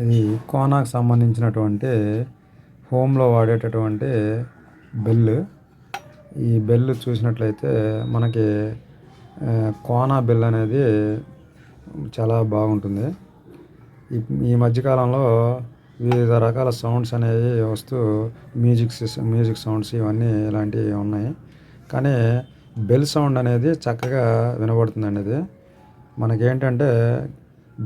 ఇది కోనాకు సంబంధించినటువంటి హోమ్లో వాడేటటువంటి బెల్ ఈ బెల్ చూసినట్లయితే మనకి కోనా బెల్ అనేది చాలా బాగుంటుంది. ఈ మధ్యకాలంలో వివిధ రకాల సౌండ్స్ అనేవి వస్తూ మ్యూజిక్ మ్యూజిక్ సౌండ్స్ ఇవన్నీ ఇలాంటివి ఉన్నాయి. కానీ బెల్ సౌండ్ అనేది చక్కగా వినబడుతుంది అనేది మనకేంటంటే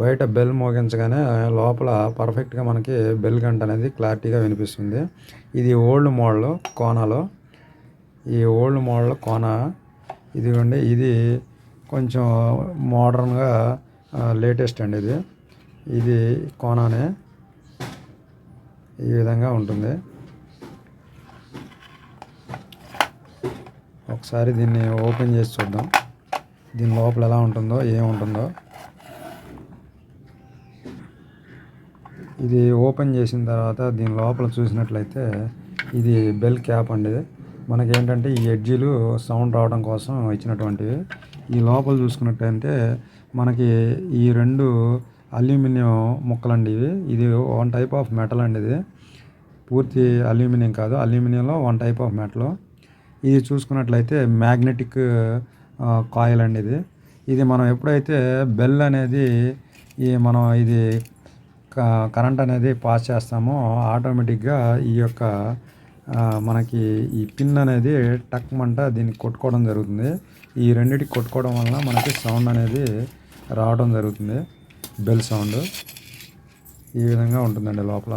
బయట బెల్ మోగించగానే లోపల పర్ఫెక్ట్గా మనకి బెల్ గంట అనేది క్లారిటీగా వినిపిస్తుంది. ఇది ఓల్డ్ మోడల్ కోనాలో. ఈ ఓల్డ్ మోడల్ కోన ఇదిగోండి ఇది కొంచెం మోడర్న్గా లేటెస్ట్ అండి ఇది. ఇది కోనానే ఈ విధంగా ఉంటుంది. ఒకసారి దీన్ని ఓపెన్ చేసి చూద్దాం. దీని లోపల ఎలా ఉంటుందో ఏముంటుందో. ఇది ఓపెన్ చేసిన తర్వాత దీని లోపల చూసినట్లయితే ఇది బెల్ క్యాప్ అండి మనకి ఏంటంటే ఈ ఎడ్జీలు సౌండ్ రావడం కోసం ఇచ్చినటువంటివి. ఈ లోపల చూసుకున్నట్టయితే మనకి ఈ రెండు అల్యూమినియం ముక్కలండి ఇవి. ఇది వన్ టైప్ ఆఫ్ మెటల్ అండి ఇది. పూర్తి అల్యూమినియం కాదు అల్యూమినియంలో వన్ టైప్ ఆఫ్ మెటల్. ఇది చూసుకున్నట్లయితే మ్యాగ్నెటిక్ కాయిల్ అండి ఇది. ఇది మనం ఎప్పుడైతే బెల్ అనేది ఈ మనం ఇది కరెంట్ అనేది పాస్ చేస్తామో ఆటోమేటిక్గా ఈ యొక్క మనకి ఈ పిన్ అనేది టక్ మంట దీన్ని కొట్టుకోవడం జరుగుతుంది. ఈ రెండిటికి కొట్టుకోవడం వలన మనకి సౌండ్ అనేది రావడం జరుగుతుంది. బెల్ సౌండ్ ఈ విధంగా ఉంటుందండి లోపల.